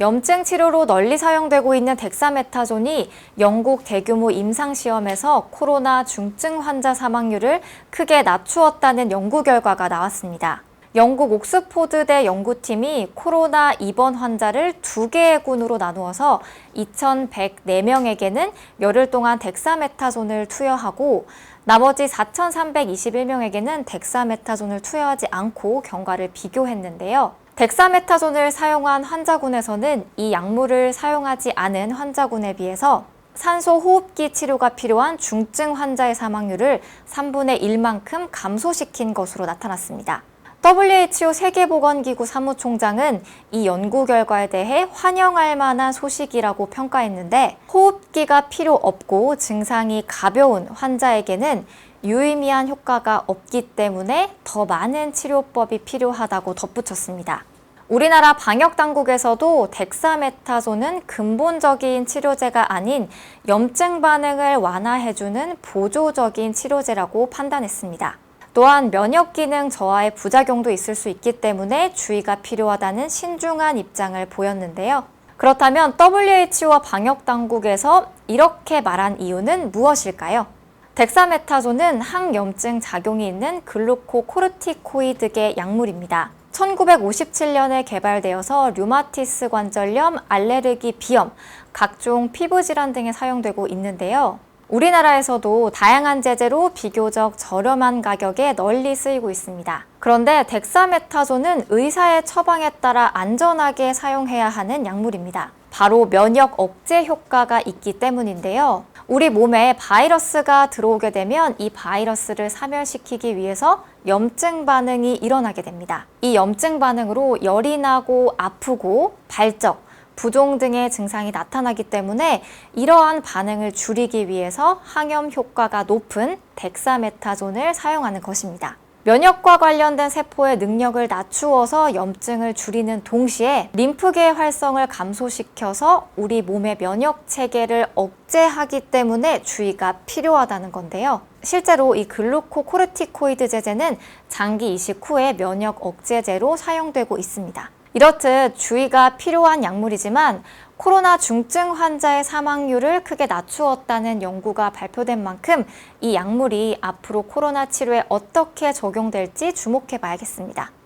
염증 치료로 널리 사용되고 있는 덱사메타존이 영국 대규모 임상시험에서 코로나 중증 환자 사망률을 크게 낮추었다는 연구 결과가 나왔습니다. 영국 옥스포드대 연구팀이 코로나 입원 환자를 두 개의 군으로 나누어서 2,104명에게는 열흘 동안 덱사메타존을 투여하고 나머지 4,321명에게는 덱사메타존을 투여하지 않고 경과를 비교했는데요. 덱사메타존을 사용한 환자군에서는 이 약물을 사용하지 않은 환자군에 비해서 산소 호흡기 치료가 필요한 중증 환자의 사망률을 3분의 1만큼 감소시킨 것으로 나타났습니다. WHO 세계보건기구 사무총장은 이 연구 결과에 대해 환영할 만한 소식이라고 평가했는데 호흡기가 필요 없고 증상이 가벼운 환자에게는 유의미한 효과가 없기 때문에 더 많은 치료법이 필요하다고 덧붙였습니다. 우리나라 방역 당국에서도 덱사메타존은 근본적인 치료제가 아닌 염증 반응을 완화해주는 보조적인 치료제라고 판단했습니다. 또한 면역 기능 저하의 부작용도 있을 수 있기 때문에 주의가 필요하다는 신중한 입장을 보였는데요. 그렇다면 WHO와 방역 당국에서 이렇게 말한 이유는 무엇일까요? 덱사메타존은 항염증 작용이 있는 글루코코르티코이드계 약물입니다. 1957년에 개발되어서 류마티스 관절염, 알레르기, 비염, 각종 피부 질환 등에 사용되고 있는데요. 우리나라에서도 다양한 제재로 비교적 저렴한 가격에 널리 쓰이고 있습니다. 그런데 덱사메타존은 의사의 처방에 따라 안전하게 사용해야 하는 약물입니다. 바로 면역 억제 효과가 있기 때문인데요. 우리 몸에 바이러스가 들어오게 되면 이 바이러스를 사멸시키기 위해서 염증 반응이 일어나게 됩니다. 이 염증 반응으로 열이 나고 아프고 발적, 부종 등의 증상이 나타나기 때문에 이러한 반응을 줄이기 위해서 항염 효과가 높은 덱사메타존을 사용하는 것입니다. 면역과 관련된 세포의 능력을 낮추어서 염증을 줄이는 동시에 림프계의 활성을 감소시켜서 우리 몸의 면역 체계를 억제하기 때문에 주의가 필요하다는 건데요. 실제로 이 글루코코르티코이드 제제는 장기 이식 후에 면역 억제제로 사용되고 있습니다. 이렇듯 주의가 필요한 약물이지만 코로나 중증 환자의 사망률을 크게 낮추었다는 연구가 발표된 만큼 이 약물이 앞으로 코로나 치료에 어떻게 적용될지 주목해 봐야겠습니다.